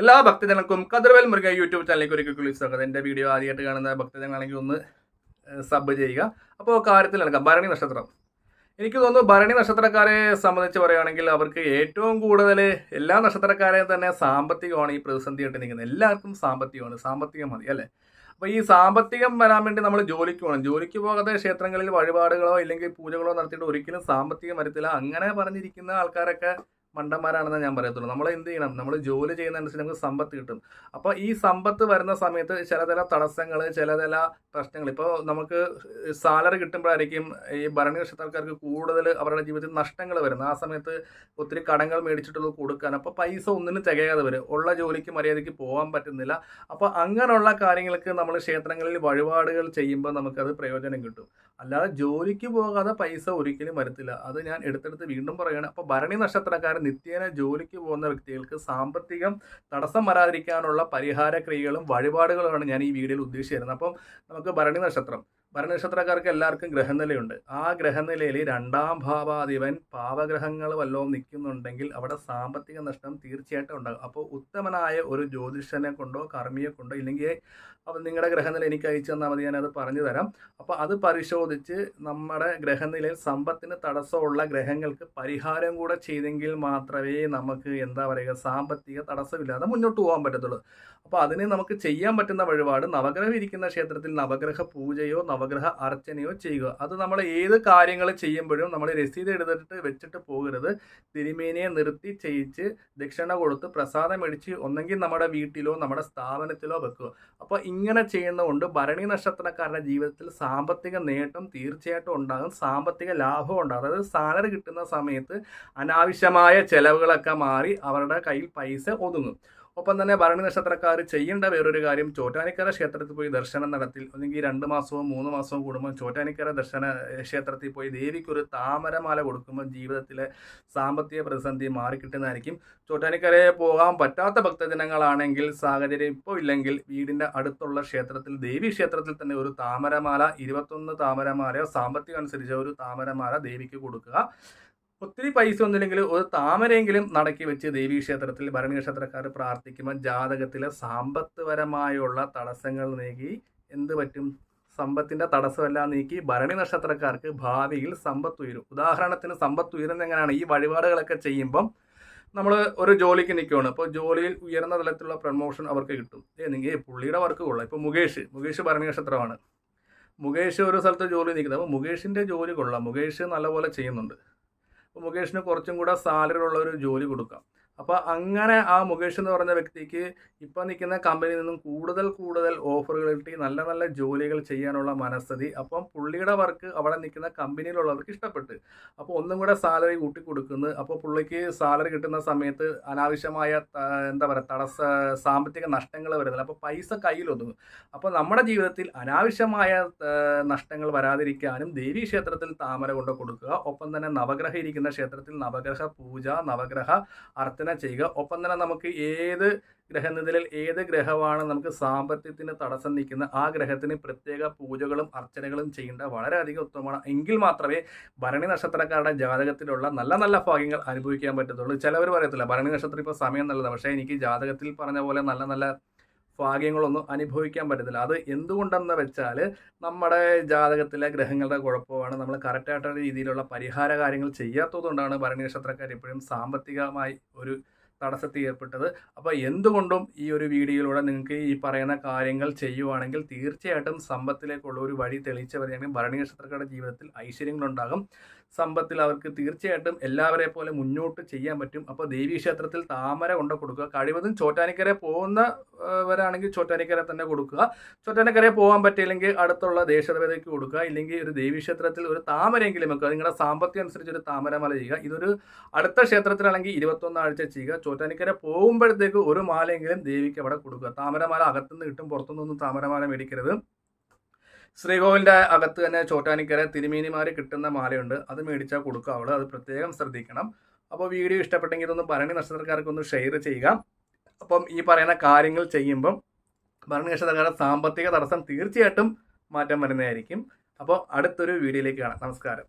എല്ലാ ഭക്തജനങ്ങൾക്കും കതിർവേൽ മുരുക യൂട്യൂബ് ചാനലിലേക്ക് ഒരിക്കൽ കൂടി സ്വാഗതം. എന്റെ വീഡിയോ ആദ്യമായിട്ട് കാണുന്ന ഭക്തജനങ്ങളാണെങ്കിൽ ഒന്ന് സബ് ചെയ്യുക. അപ്പോൾ കാര്യത്തിൽ നടക്കാം. ഭരണി നക്ഷത്രം. എനിക്ക് തോന്നുന്നു ഭരണി നക്ഷത്രക്കാരെ സംബന്ധിച്ച് പറയുകയാണെങ്കിൽ അവർക്ക് ഏറ്റവും കൂടുതൽ എല്ലാ നക്ഷത്രക്കാരെയും തന്നെ സാമ്പത്തികമാണ് ഈ പ്രതിസന്ധിയായിട്ട് നിൽക്കുന്നത്. എല്ലാവർക്കും സാമ്പത്തികമാണ്. സാമ്പത്തികം മതി അല്ലേ? അപ്പോൾ ഈ സാമ്പത്തികം വരാൻ വേണ്ടി നമ്മൾ ജോലിക്ക് പോകണം. ജോലിക്ക് പോകാതെ ക്ഷേത്രങ്ങളിൽ വഴിപാടുകളോ ഇല്ലെങ്കിൽ പൂജകളോ നടത്തിയിട്ട് ഒരിക്കലും സാമ്പത്തികം വരത്തില്ല. അങ്ങനെ പറഞ്ഞിരിക്കുന്ന ആൾക്കാരൊക്കെ മണ്ടന്മാരാണെന്ന് ഞാൻ പറയത്തുള്ളൂ. നമ്മൾ എന്ത് ചെയ്യണം? നമ്മൾ ജോലി ചെയ്യുന്നതനുസരിച്ച് നമുക്ക് സമ്പത്ത് കിട്ടും. അപ്പോൾ ഈ സമ്പത്ത് വരുന്ന സമയത്ത് ചില ചില തടസ്സങ്ങൾ ചില ചില പ്രശ്നങ്ങൾ ഇപ്പോൾ നമുക്ക് സാലറി കിട്ടുമ്പോഴായിരിക്കും ഈ ഭരണി നക്ഷത്രക്കാർക്ക് കൂടുതൽ അവരുടെ ജീവിതത്തിൽ നഷ്ടങ്ങൾ വരുന്നത്. ആ സമയത്ത് ഒത്തിരി കടങ്ങൾ മേടിച്ചിട്ടുള്ളത് കൊടുക്കാൻ. അപ്പോൾ പൈസ ഒന്നിനും തികയാതെ വരും. ഉള്ള ജോലിക്ക് മര്യാദയ്ക്ക് പോകാൻ പറ്റുന്നില്ല. അപ്പോൾ അങ്ങനെയുള്ള കാര്യങ്ങൾക്ക് നമ്മൾ ക്ഷേത്രങ്ങളിൽ വഴിപാടുകൾ ചെയ്യുമ്പോൾ നമുക്കത് പ്രയോജനം കിട്ടും. അല്ലാതെ ജോലിക്ക് പോകാതെ പൈസ ഒരിക്കലും വരത്തില്ല. അത് ഞാൻ എടുത്തെടുത്ത് വീണ്ടും പറയുകയാണ് അപ്പോൾ ഭരണി നക്ഷത്രക്കാർ നിത്യേന ജോലിക്ക് പോകുന്ന വ്യക്തികൾക്ക് സാമ്പത്തികം തടസ്സം വരാതിരിക്കാനുള്ള പരിഹാര ക്രിയകളും വഴിപാടുകളുമാണ് ഞാൻ ഈ വീഡിയോയിൽ ഉദ്ദേശിച്ചിരുന്നത്. അപ്പം നമുക്ക് ഭരണി നക്ഷത്രം ഭരണി നക്ഷത്രക്കാർക്ക് എല്ലാവർക്കും ഗ്രഹനിലയുണ്ട് ആ ഗ്രഹനിലയിൽ രണ്ടാം ഭാവാധിപൻ പാവഗ്രഹങ്ങൾ വല്ലതും നിൽക്കുന്നുണ്ടെങ്കിൽ അവിടെ സാമ്പത്തിക നഷ്ടം തീർച്ചയായിട്ടും ഉണ്ടാകും. അപ്പോൾ ഉത്തമനായ ഒരു ജ്യോതിഷനെ കൊണ്ടോ കർമ്മിയെ കൊണ്ടോ ഇല്ലെങ്കിൽ അപ്പം നിങ്ങളുടെ ഗ്രഹനില എനിക്ക് അയച്ചു തന്നാൽ മതി ഞാനത് പറഞ്ഞു തരാം. അപ്പോൾ അത് പരിശോധിച്ച് നമ്മുടെ ഗ്രഹനിലയിൽ സമ്പത്തിന് തടസ്സമുള്ള ഗ്രഹങ്ങൾക്ക് പരിഹാരം കൂടെ ചെയ്തെങ്കിൽ മാത്രമേ നമുക്ക് എന്താ പറയുക സാമ്പത്തിക തടസ്സമില്ലാതെ മുന്നോട്ട് പോകാൻ പറ്റത്തുള്ളൂ. അപ്പോൾ അതിന് നമുക്ക് ചെയ്യാൻ പറ്റുന്ന വഴിപാട് നവഗ്രഹം ഇരിക്കുന്ന ക്ഷേത്രത്തിൽ നവഗ്രഹ പൂജയോ നവഗ്രഹ അർച്ചനയോ ചെയ്യുക. അത് നമ്മൾ ഏത് കാര്യങ്ങൾ ചെയ്യുമ്പോഴും നമ്മൾ രസീത് എടുത്തിട്ട് വെച്ചിട്ട് പോകരുത്. തിരുമേനിയെ നിർത്തി ചെയ്യിച്ച് ദക്ഷിണ കൊടുത്ത് പ്രസാദം മേടിച്ച് ഒന്നെങ്കിൽ നമ്മുടെ വീട്ടിലോ നമ്മുടെ സ്ഥാപനത്തിലോ വെക്കുക. അപ്പോൾ ഇങ്ങനെ ചെയ്യുന്നതുകൊണ്ട് ഭരണി നക്ഷത്രക്കാരുടെ ജീവിതത്തിൽ സാമ്പത്തിക നേട്ടം തീർച്ചയായിട്ടും ഉണ്ടാകും. സാമ്പത്തിക ലാഭം ഉണ്ടാകും. അതായത് സാലറി കിട്ടുന്ന സമയത്ത് അനാവശ്യമായ ചെലവുകളൊക്കെ മാറി അവരുടെ കയ്യിൽ പൈസ ഒതുങ്ങും. ഒപ്പം തന്നെ ഭരണി നക്ഷത്രക്കാർ ചെയ്യേണ്ട വേറൊരു കാര്യം ചോറ്റാനിക്കര ക്ഷേത്രത്തിൽ പോയി ദർശനം നടത്തി അല്ലെങ്കിൽ രണ്ട് മാസവും മൂന്ന് മാസവും കൂടുമ്പോൾ ചോറ്റാനിക്കര ദർശന ക്ഷേത്രത്തിൽ പോയി ദേവിക്കൊരു താമരമാല കൊടുക്കുമ്പോൾ ജീവിതത്തിലെ സാമ്പത്തിക പ്രതിസന്ധി മാറിക്കിട്ടുന്നതായിരിക്കും. ചോറ്റാനിക്കരയെ പോകാൻ പറ്റാത്ത ഭക്തജനങ്ങളാണെങ്കിൽ സാഹചര്യം ഇപ്പോൾ ഇല്ലെങ്കിൽ വീടിന്റെ അടുത്തുള്ള ക്ഷേത്രത്തിൽ ദേവി ക്ഷേത്രത്തിൽ തന്നെ ഒരു താമരമാല ഇരുപത്തൊന്ന് താമരമാലയോ സാമ്പത്തികം അനുസരിച്ച് ഒരു താമരമാല ദേവിക്ക് കൊടുക്കുക. ഒത്തിരി പൈസ ഒന്നുമില്ലെങ്കിൽ ഒരു താമരയെങ്കിലും നടക്കി വെച്ച് ദേവീ ക്ഷേത്രത്തിൽ ഭരണി നക്ഷത്രക്കാർ പ്രാർത്ഥിക്കുമ്പോൾ ജാതകത്തിലെ സാമ്പത്തികപരമായുള്ള തടസ്സങ്ങൾ നീക്കി എന്ത് പറ്റും? സമ്പത്തിന്റെ തടസ്സമെല്ലാം നീക്കി ഭരണി നക്ഷത്രക്കാർക്ക് ഭാവിയിൽ സമ്പത്ത് ഉയരും ഉദാഹരണത്തിന് സമ്പത്ത് ഉയരുന്ന എങ്ങനെയാണ്? ഈ വഴിപാടുകളൊക്കെ ചെയ്യുമ്പം നമ്മൾ ഒരു ജോലിക്ക് നിൽക്കുകയാണ് അപ്പോൾ ജോലിയിൽ ഉയർന്ന തലത്തിലുള്ള പ്രൊമോഷൻ അവർക്ക് കിട്ടും. ഏതെങ്കിൽ പുള്ളിയുടെ വർക്ക് കൊള്ളാം. ഇപ്പോൾ മുകേഷ് മുകേഷ് ഭരണി നക്ഷത്രമാണ് മുകേഷ് ഒരു സ്ഥലത്ത് ജോലി നിൽക്കുന്നത്. അപ്പോൾ മുകേഷിന്റെ ജോലി കൊള്ളാം. മുകേഷ് നല്ലപോലെ ചെയ്യുന്നുണ്ട്. മുകേഷിന് കുറച്ചും കൂടെ സാലറി ഉള്ള ഒരു ജോലി കൊടുക്കാം. അപ്പോൾ അങ്ങനെ ആ മുകേഷ് എന്ന് പറഞ്ഞ വ്യക്തിക്ക് ഇപ്പം നിൽക്കുന്ന കമ്പനിയിൽ നിന്നും കൂടുതൽ കൂടുതൽ ഓഫറുകൾ കിട്ടി. നല്ല നല്ല ജോലികൾ ചെയ്യാനുള്ള മനസ്ഥിതി. അപ്പം പുള്ളിയുടെ വർക്ക് അവിടെ നിൽക്കുന്ന കമ്പനിയിലുള്ളവർക്ക് ഇഷ്ടപ്പെട്ട്. അപ്പോൾ ഒന്നും കൂടെ സാലറി കൂട്ടി കൊടുക്കുന്നു. അപ്പോൾ പുള്ളിക്ക് സാലറി കിട്ടുന്ന സമയത്ത് അനാവശ്യമായ എന്താ പറയുക തടസ്സ സാമ്പത്തിക നഷ്ടങ്ങൾ വരുന്നില്ല. അപ്പോൾ പൈസ കയ്യിലൊതുങ്ങും അപ്പോൾ നമ്മുടെ ജീവിതത്തിൽ അനാവശ്യമായ നഷ്ടങ്ങൾ വരാതിരിക്കാനും ദേവീ ക്ഷേത്രത്തിൽ താമര കൊണ്ട് കൊടുക്കുക. ഒപ്പം തന്നെ നവഗ്രഹ ഇരിക്കുന്ന ക്ഷേത്രത്തിൽ നവഗ്രഹ പൂജ നവഗ്രഹ അർച്ചന ചെയ്യുക. ഒപ്പം തന്നെ നമുക്ക് ഏത് ഗ്രഹനിലയിൽ ഏത് ഗ്രഹമാണ് നമുക്ക് സാമ്പത്തികത്തിന് തടസ്സം നിൽക്കുന്ന ആ ഗ്രഹത്തിന് പ്രത്യേക പൂജകളും അർച്ചനകളും ചെയ്യേണ്ട വളരെയധികം ഉത്തമമാണ്. എങ്കിൽ മാത്രമേ ഭരണി നക്ഷത്രക്കാരുടെ ജാതകത്തിലുള്ള നല്ല നല്ല ഭാഗ്യങ്ങൾ അനുഭവിക്കാൻ പറ്റത്തുള്ളൂ. ചിലവർ പറയത്തില്ല ഭരണി നക്ഷത്രം ഇപ്പോൾ സമയം നല്ലതാണ്. പക്ഷേ എനിക്ക് ജാതകത്തിൽ പറഞ്ഞ പോലെ നല്ല നല്ല ഭാഗ്യങ്ങളൊന്നും അനുഭവിക്കാൻ പറ്റത്തില്ല. അത് എന്തുകൊണ്ടെന്ന് വെച്ചാൽ നമ്മുടെ ജാതകത്തിലെ ഗ്രഹങ്ങളുടെ കുഴപ്പമാണ്. നമ്മൾ കറക്റ്റായിട്ടുള്ള രീതിയിലുള്ള പരിഹാര കാര്യങ്ങൾ ചെയ്യാത്തതുകൊണ്ടാണ് ഭരണി നക്ഷത്രക്കാർ എപ്പോഴും സാമ്പത്തികമായി ഒരു തടസ്സത്തിൽ ഏർപ്പെട്ടത്. അപ്പോൾ എന്തുകൊണ്ടും ഈ ഒരു വീഡിയോയിലൂടെ നിങ്ങൾക്ക് ഈ പറയുന്ന കാര്യങ്ങൾ ചെയ്യുവാണെങ്കിൽ തീർച്ചയായിട്ടും സമ്പത്തിലേക്കുള്ള ഒരു വഴി തെളിയിച്ചവരെയാണെങ്കിൽ ഭരണി നക്ഷത്രക്കാരുടെ ജീവിതത്തിൽ ഐശ്വര്യങ്ങളുണ്ടാകും. സമ്പത്തിൽ അവർക്ക് തീർച്ചയായിട്ടും എല്ലാവരെ പോലെ മുന്നോട്ട് ചെയ്യാൻ പറ്റും. അപ്പോൾ ദേവീക്ഷേത്രത്തിൽ താമര കൊണ്ട് കൊടുക്കുക. കഴിവതും ചോറ്റാനിക്കര പോകുന്നവരാണെങ്കിൽ ചോറ്റാനിക്കര തന്നെ കൊടുക്കുക. ചോറ്റാനിക്കരയെ പോകാൻ പറ്റിയില്ലെങ്കിൽ അടുത്തുള്ള ദേശദേവതയ്ക്ക് കൊടുക്കുക. ഇല്ലെങ്കിൽ ഒരു ദേവീക്ഷേത്രത്തിൽ ഒരു താമരയെങ്കിലും വെക്കുക. നിങ്ങളുടെ സാമ്പത്തികം അനുസരിച്ച് ഒരു താമരമല ചെയ്യുക. ഇതൊരു അടുത്ത ക്ഷേത്രത്തിലാണെങ്കിൽ ഇരുപത്തൊന്നാഴ്ച ചെയ്യുക. ചോറ്റാനിക്കര പോകുമ്പോഴത്തേക്ക് ഒരു മാലയെങ്കിലും ദേവിക്ക് അവിടെ കൊടുക്കുക. താമരമാല അകത്തുനിന്ന് കിട്ടും പുറത്തുനിന്നൊന്നും താമരമാല മേടിക്കരുത്. ശ്രീകോവിലിന്റെ അകത്ത് തന്നെ ചോറ്റാനിക്കര തിരുമേനിമാർ കിട്ടുന്ന മാലയുണ്ട്. അത് മേടിച്ചാൽ കൊടുക്കുക അവൾ അത് പ്രത്യേകം ശ്രദ്ധിക്കണം. അപ്പോൾ വീഡിയോ ഇഷ്ടപ്പെട്ടെങ്കിൽ ഇതൊന്ന് ഭരണി നക്ഷത്രക്കാർക്ക് ഒന്ന് ഷെയർ ചെയ്യുക. അപ്പം ഈ പറയുന്ന കാര്യങ്ങൾ ചെയ്യുമ്പം ഭരണി നക്ഷത്രക്കാരുടെ സാമ്പത്തിക തടസ്സം തീർച്ചയായിട്ടും മാറ്റം വരുന്നതായിരിക്കും. അപ്പോൾ അടുത്തൊരു വീഡിയോയിലേക്ക് കാണാം. നമസ്കാരം.